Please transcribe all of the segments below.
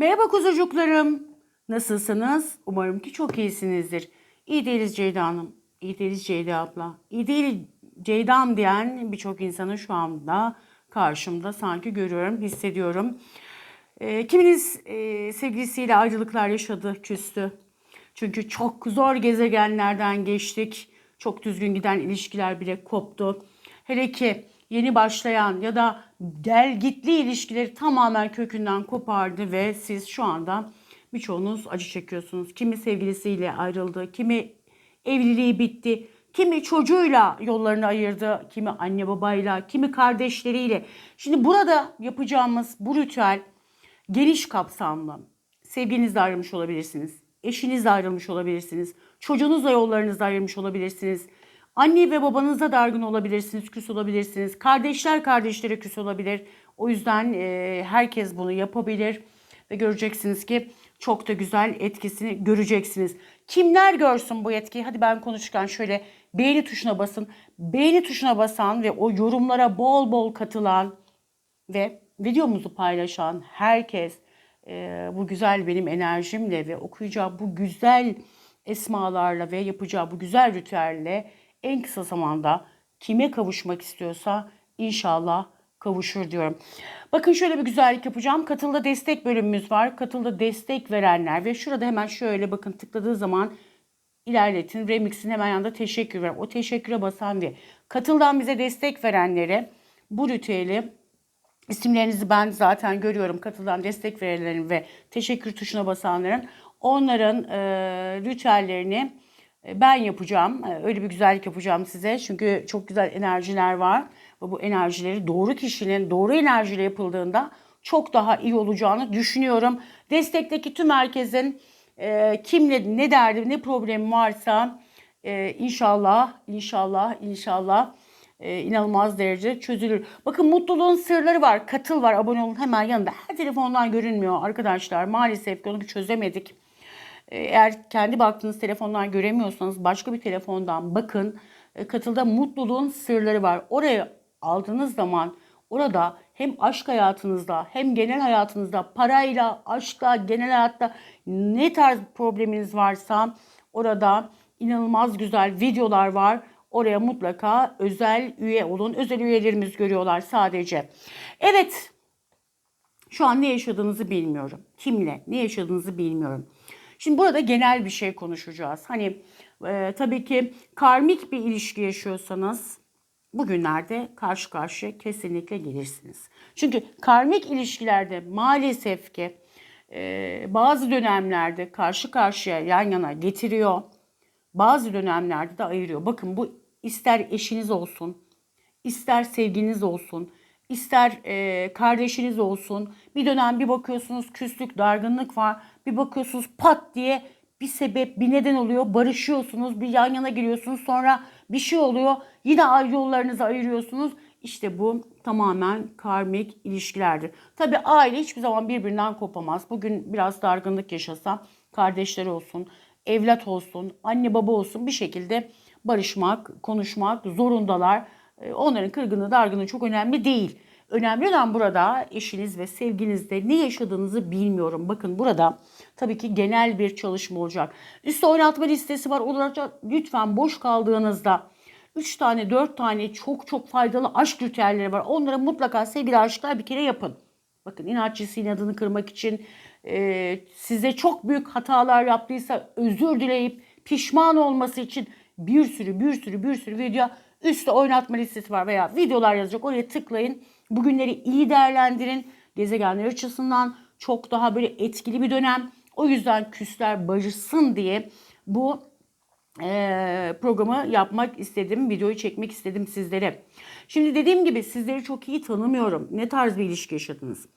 Merhaba kuzucuklarım. Nasılsınız? Umarım ki çok iyisinizdir. İyi değiliz Ceyda Hanım. İyi değiliz Ceyda abla. İyi değil Ceyda'm diyen birçok insanı şu anda karşımda sanki görüyorum, hissediyorum. Ee, kiminiz e, sevgilisiyle ayrılıklar yaşadı, küstü. Çünkü çok zor gezegenlerden geçtik. Çok düzgün giden ilişkiler bile koptu. Hele ki yeni başlayan ya da gel gitli ilişkileri tamamen kökünden kopardı ve siz şu anda birçoğunuz acı çekiyorsunuz. Kimi sevgilisiyle ayrıldı, kimi evliliği bitti, kimi çocuğuyla yollarını ayırdı, kimi anne babayla, kimi kardeşleriyle. Şimdi burada yapacağımız bu ritüel geniş kapsamlı. Sevgilinizle ayrılmış olabilirsiniz. Eşinizle ayrılmış olabilirsiniz. Çocuğunuzla yollarınızda ayrılmış olabilirsiniz. Anne ve babanızla dargın olabilirsiniz, küs olabilirsiniz. Kardeşler kardeşlere küs olabilir. O yüzden e, herkes bunu yapabilir. Ve göreceksiniz ki çok da güzel etkisini göreceksiniz. Kimler görsün bu etkiyi? Hadi ben konuşurken şöyle beğeni tuşuna basın. Beğeni tuşuna basan ve o yorumlara bol bol katılan ve videomuzu paylaşan herkes e, bu güzel benim enerjimle ve okuyacağı bu güzel esmalarla ve yapacağı bu güzel ritüelle en kısa zamanda kime kavuşmak istiyorsa inşallah kavuşur diyorum. Bakın şöyle bir güzellik yapacağım. Katılda destek bölümümüz var. Katılda destek verenler ve şurada hemen şöyle bakın tıkladığı zaman ilerletin. Remix'in hemen yanında teşekkür ver. O teşekküre basan ve katıldan bize destek verenlere bu ritüeli İsimlerinizi ben zaten görüyorum. Katılan destek verenlerin ve teşekkür tuşuna basanların. Onların e, ritüellerini ben yapacağım. E, öyle bir güzellik yapacağım size. Çünkü çok güzel enerjiler var. Ve bu enerjileri doğru kişinin doğru enerjiyle yapıldığında çok daha iyi olacağını düşünüyorum. Destekteki tüm herkesin e, kimle ne derdi, ne problemi varsa e, inşallah, inşallah, inşallah e, inanılmaz derece çözülür. Bakın mutluluğun sırları var. Katıl var. Abone olun hemen yanında. Her telefondan görünmüyor arkadaşlar. Maalesef onu çözemedik. E, eğer kendi baktığınız telefondan göremiyorsanız başka bir telefondan bakın. E, katılda mutluluğun sırları var. Oraya aldığınız zaman orada hem aşk hayatınızda hem genel hayatınızda parayla, aşkla, genel hayatta ne tarz probleminiz varsa orada inanılmaz güzel videolar var. Oraya mutlaka özel üye olun. Özel üyelerimiz görüyorlar sadece. Evet. Şu an ne yaşadığınızı bilmiyorum. Kimle ne yaşadığınızı bilmiyorum. Şimdi burada genel bir şey konuşacağız. Hani e, tabii ki karmik bir ilişki yaşıyorsanız bugünlerde karşı karşıya kesinlikle gelirsiniz. Çünkü karmik ilişkilerde maalesef ki e, bazı dönemlerde karşı karşıya yan yana getiriyor. Bazı dönemlerde de ayırıyor. Bakın bu ister eşiniz olsun, ister sevginiz olsun, ister e, kardeşiniz olsun. Bir dönem bir bakıyorsunuz küslük, dargınlık var. Bir bakıyorsunuz pat diye bir sebep, bir neden oluyor. Barışıyorsunuz, bir yan yana giriyorsunuz. Sonra bir şey oluyor. Yine yollarınızı ayırıyorsunuz. İşte bu tamamen karmik ilişkilerdir. Tabi aile hiçbir zaman birbirinden kopamaz. Bugün biraz dargınlık yaşasa kardeşleri olsun, evlat olsun, anne baba olsun bir şekilde barışmak, konuşmak zorundalar. E, onların kırgını, dargını çok önemli değil. Önemli olan burada eşiniz ve sevginizde ne yaşadığınızı bilmiyorum. Bakın burada tabii ki genel bir çalışma olacak. Üstte oynatma listesi var. Olarak lütfen boş kaldığınızda 3 tane 4 tane çok çok faydalı aşk ritüelleri var. Onları mutlaka sevgili aşıklar bir kere yapın. Bakın inatçısı inadını kırmak için e, size çok büyük hatalar yaptıysa özür dileyip pişman olması için bir sürü bir sürü bir sürü video üstte oynatma listesi var veya videolar yazacak oraya tıklayın. Bugünleri iyi değerlendirin. Gezegenler açısından çok daha böyle etkili bir dönem. O yüzden küsler barışsın diye bu e, programı yapmak istedim. Videoyu çekmek istedim sizlere. Şimdi dediğim gibi sizleri çok iyi tanımıyorum. Ne tarz bir ilişki yaşadınız?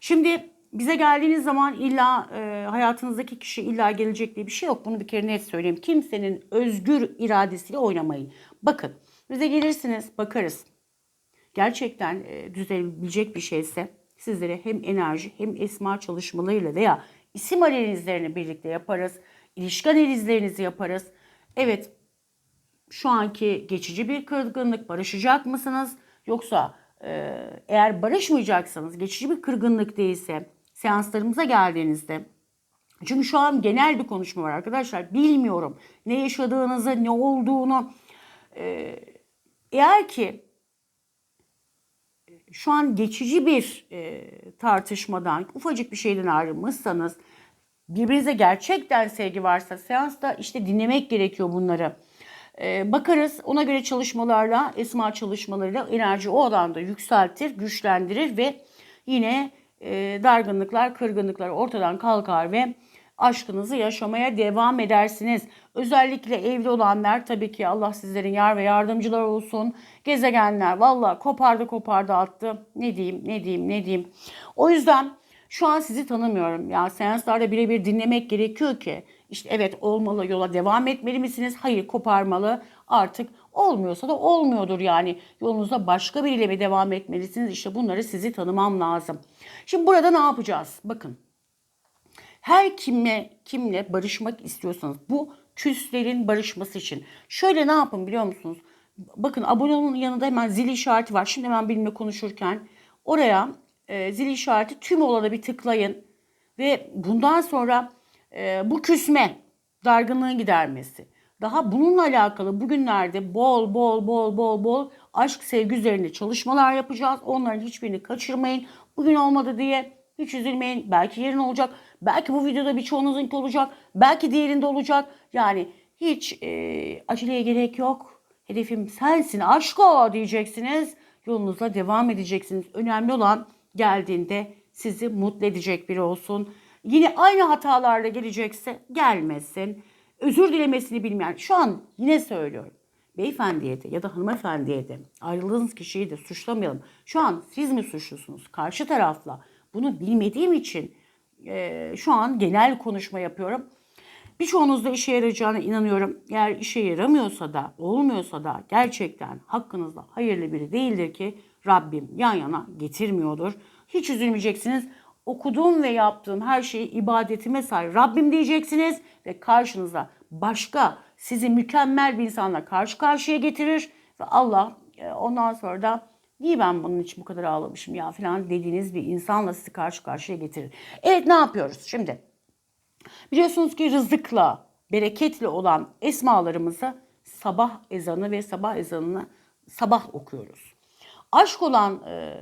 Şimdi bize geldiğiniz zaman illa e, hayatınızdaki kişi illa gelecek diye bir şey yok. Bunu bir kere net söyleyeyim. Kimsenin özgür iradesiyle oynamayın. Bakın bize gelirsiniz bakarız. Gerçekten e, düzelebilecek bir şeyse sizlere hem enerji hem esma çalışmalarıyla veya isim analizlerini birlikte yaparız. İlişki analizlerinizi yaparız. Evet şu anki geçici bir kırgınlık barışacak mısınız? Yoksa e, eğer barışmayacaksanız geçici bir kırgınlık değilse seanslarımıza geldiğinizde çünkü şu an genel bir konuşma var arkadaşlar. Bilmiyorum ne yaşadığınızı, ne olduğunu. Ee, eğer ki şu an geçici bir e, tartışmadan, ufacık bir şeyden ayrılmışsanız, birbirinize gerçekten sevgi varsa seansta işte dinlemek gerekiyor bunları. Ee, bakarız ona göre çalışmalarla, esma çalışmalarıyla enerji o alanda yükseltir, güçlendirir ve yine e, dargınlıklar, kırgınlıklar ortadan kalkar ve aşkınızı yaşamaya devam edersiniz. Özellikle evli olanlar tabii ki Allah sizlerin yar ve yardımcılar olsun. Gezegenler valla kopardı kopardı attı. Ne diyeyim ne diyeyim ne diyeyim. O yüzden şu an sizi tanımıyorum. Ya seanslarda birebir dinlemek gerekiyor ki. İşte evet olmalı yola devam etmeli misiniz? Hayır koparmalı. Artık olmuyorsa da olmuyordur yani. Yolunuzda başka biriyle mi devam etmelisiniz? İşte bunları sizi tanımam lazım. Şimdi burada ne yapacağız? Bakın her kimle kimle barışmak istiyorsanız bu küslerin barışması için. Şöyle ne yapın biliyor musunuz? Bakın abone olun yanında hemen zil işareti var. Şimdi hemen benimle konuşurken oraya e, zil işareti tüm olana bir tıklayın. Ve bundan sonra e, bu küsme, dargınlığın gidermesi. Daha bununla alakalı bugünlerde bol bol bol bol bol aşk sevgi üzerine çalışmalar yapacağız. Onların hiçbirini kaçırmayın. Bugün olmadı diye hiç üzülmeyin. Belki yarın olacak. Belki bu videoda birçoğunuzunki olacak. Belki diğerinde olacak. Yani hiç e, aceleye gerek yok. Hedefim sensin aşk o diyeceksiniz. Yolunuza devam edeceksiniz. Önemli olan geldiğinde sizi mutlu edecek biri olsun. Yine aynı hatalarla gelecekse gelmesin. Özür dilemesini bilmeyen. Şu an yine söylüyorum. Beyefendiye de ya da hanımefendiye de ayrıldığınız kişiyi de suçlamayalım. Şu an siz mi suçlusunuz? Karşı tarafla. Bunu bilmediğim için e, şu an genel konuşma yapıyorum. Birçoğunuzda işe yarayacağına inanıyorum. Eğer işe yaramıyorsa da, olmuyorsa da gerçekten hakkınızda hayırlı biri değildir ki Rabbim yan yana getirmiyordur. Hiç üzülmeyeceksiniz. Okuduğum ve yaptığım her şeyi ibadetime say. Rabbim diyeceksiniz ve karşınıza başka sizi mükemmel bir insanla karşı karşıya getirir ve Allah e, ondan sonra da niye ben bunun için bu kadar ağlamışım ya falan dediğiniz bir insanla sizi karşı karşıya getirir. Evet ne yapıyoruz şimdi? Biliyorsunuz ki rızıkla, bereketle olan esmalarımızı sabah ezanı ve sabah ezanını sabah okuyoruz. Aşk olan e,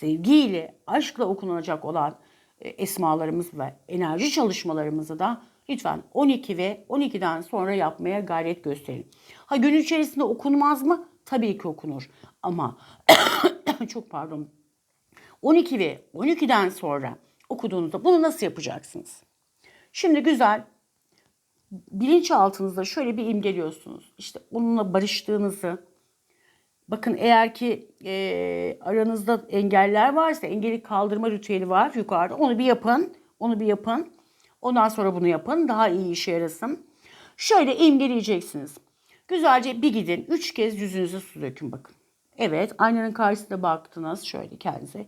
sevgiyle, aşkla okunacak olan e, esmalarımız ve enerji çalışmalarımızı da lütfen 12 ve 12'den sonra yapmaya gayret gösterin. Ha gün içerisinde okunmaz mı? Tabii ki okunur. Ama çok pardon. 12 ve 12'den sonra okuduğunuzda bunu nasıl yapacaksınız? Şimdi güzel bilinçaltınızda şöyle bir imgeliyorsunuz. İşte onunla barıştığınızı, bakın eğer ki e, aranızda engeller varsa engeli kaldırma ritüeli var yukarıda. Onu bir yapın. Onu bir yapın. Ondan sonra bunu yapın. Daha iyi işe yarasın. Şöyle imgeleyeceksiniz. Güzelce bir gidin. Üç kez yüzünüze su dökün bakın. Evet aynanın karşısında baktınız şöyle kendinize.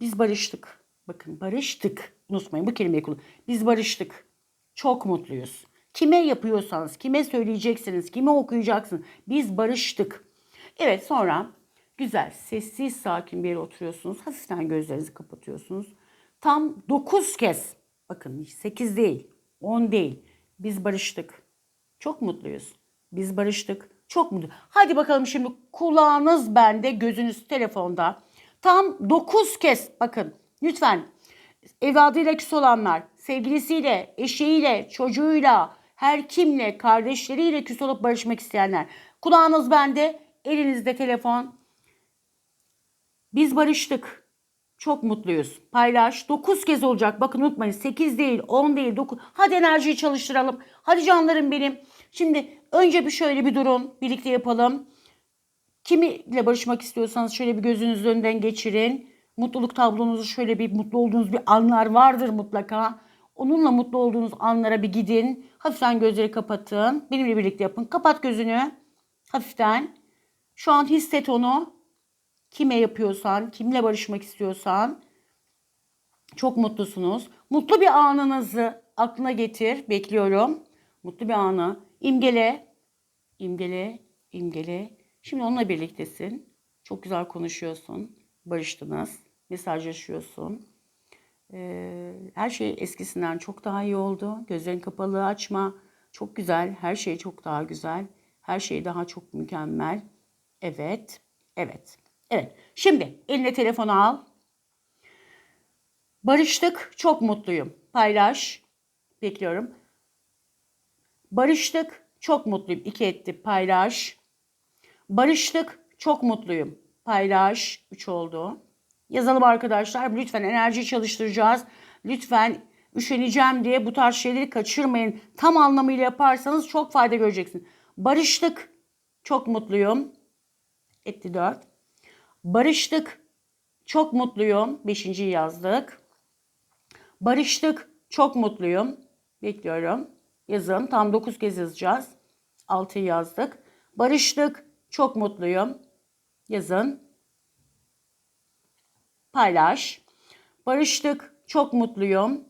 Biz barıştık. Bakın barıştık. Unutmayın bu kelimeyi kullan. Biz barıştık. Çok mutluyuz. Kime yapıyorsanız, kime söyleyeceksiniz, kime okuyacaksınız. Biz barıştık. Evet sonra güzel, sessiz, sakin bir yere oturuyorsunuz. Hafiften gözlerinizi kapatıyorsunuz. Tam 9 kez, bakın 8 değil, 10 değil. Biz barıştık. Çok mutluyuz. Biz barıştık. Çok mutlu. Hadi bakalım şimdi kulağınız bende, gözünüz telefonda. Tam 9 kez bakın lütfen evladıyla küs olanlar, sevgilisiyle, eşiyle, çocuğuyla, her kimle, kardeşleriyle küs olup barışmak isteyenler. Kulağınız bende, elinizde telefon. Biz barıştık. Çok mutluyuz. Paylaş. 9 kez olacak. Bakın unutmayın. 8 değil, 10 değil, 9. Hadi enerjiyi çalıştıralım. Hadi canlarım benim. Şimdi önce bir şöyle bir durun. Birlikte yapalım. Kimiyle barışmak istiyorsanız şöyle bir gözünüzün önünden geçirin. Mutluluk tablonuzu şöyle bir mutlu olduğunuz bir anlar vardır mutlaka. Onunla mutlu olduğunuz anlara bir gidin. Hafiften gözleri kapatın. Benimle birlikte yapın. Kapat gözünü. Hafiften. Şu an hisset onu. Kime yapıyorsan, kimle barışmak istiyorsan. Çok mutlusunuz. Mutlu bir anınızı aklına getir. Bekliyorum. Mutlu bir anı. İmgele. İmgele. İmgele. Şimdi onunla birliktesin. Çok güzel konuşuyorsun. Barıştınız. Mesajlaşıyorsun. Ee, her şey eskisinden çok daha iyi oldu. Gözlerin kapalı açma. Çok güzel. Her şey çok daha güzel. Her şey daha çok mükemmel. Evet. Evet. Evet. Şimdi eline telefonu al. Barıştık. Çok mutluyum. Paylaş. Bekliyorum. Barıştık. Çok mutluyum. İki etti. Paylaş. Barıştık. Çok mutluyum. Paylaş. Üç oldu. Yazalım arkadaşlar. Lütfen enerji çalıştıracağız. Lütfen üşeneceğim diye bu tarz şeyleri kaçırmayın. Tam anlamıyla yaparsanız çok fayda göreceksiniz. Barıştık. Çok mutluyum. Etti dört. Barıştık. Çok mutluyum. Beşinciyi yazdık. Barıştık. Çok mutluyum. Bekliyorum. Yazın. Tam 9 kez yazacağız. 6'yı yazdık. Barıştık. Çok mutluyum. Yazın. Paylaş. Barıştık. Çok mutluyum.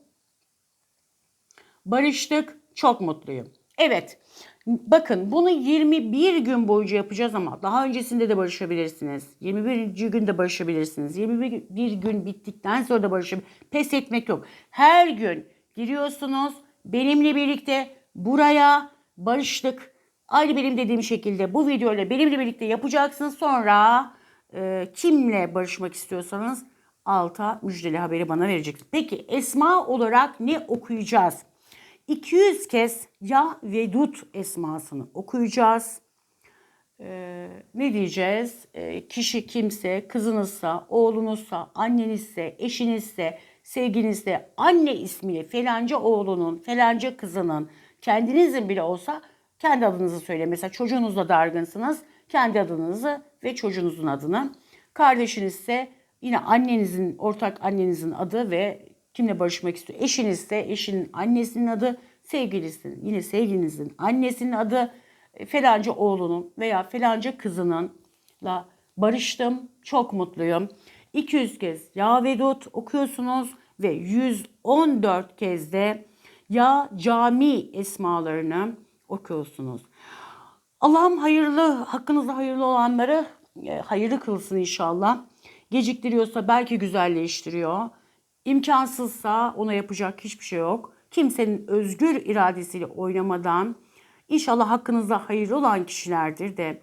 Barıştık. Çok mutluyum. Evet. Bakın bunu 21 gün boyunca yapacağız ama daha öncesinde de barışabilirsiniz. 21. gün de barışabilirsiniz. 21 gün bittikten sonra da barışabilirsiniz. Pes etmek yok. Her gün giriyorsunuz. Benimle birlikte buraya barıştık. Aynı benim dediğim şekilde bu videoyla benimle birlikte yapacaksınız. Sonra e, kimle barışmak istiyorsanız alta müjdeli haberi bana vereceksiniz. Peki esma olarak ne okuyacağız? 200 kez Ya Vedut esmasını okuyacağız. Ee, ne diyeceğiz? Ee, kişi kimse, kızınızsa, oğlunuzsa, annenizse, eşinizse, sevginizse, anne ismiyle felanca oğlunun, felanca kızının, kendinizin bile olsa kendi adınızı söyle. Mesela çocuğunuzla dargınsınız, kendi adınızı ve çocuğunuzun adını. Kardeşinizse yine annenizin, ortak annenizin adı ve kimle barışmak istiyor. Eşinizse eşinin annesinin adı, sevgilisinin yine sevgilinizin annesinin adı, e, felanca oğlunun veya felanca kızınınla barıştım. Çok mutluyum. 200 kez Ya Vedut okuyorsunuz ve 114 kez de Ya Cami esmalarını okuyorsunuz. Allah'ım hayırlı, hakkınızda hayırlı olanları e, hayırlı kılsın inşallah. Geciktiriyorsa belki güzelleştiriyor. İmkansızsa ona yapacak hiçbir şey yok. Kimsenin özgür iradesiyle oynamadan inşallah hakkınızda hayırlı olan kişilerdir de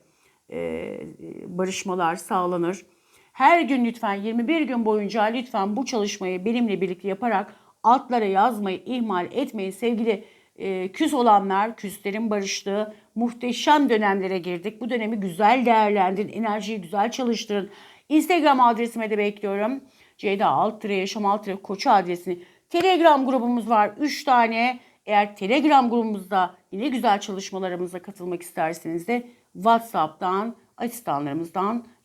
e, barışmalar sağlanır. Her gün lütfen 21 gün boyunca lütfen bu çalışmayı benimle birlikte yaparak altlara yazmayı ihmal etmeyin. Sevgili e, küs olanlar, küslerin barıştığı muhteşem dönemlere girdik. Bu dönemi güzel değerlendirin, enerjiyi güzel çalıştırın. Instagram adresime de bekliyorum. Ceyda Altıre Yaşam Altıre Koçu adresini. Telegram grubumuz var 3 tane. Eğer Telegram grubumuzda yine güzel çalışmalarımıza katılmak isterseniz de WhatsApp'tan asistanlarımızdan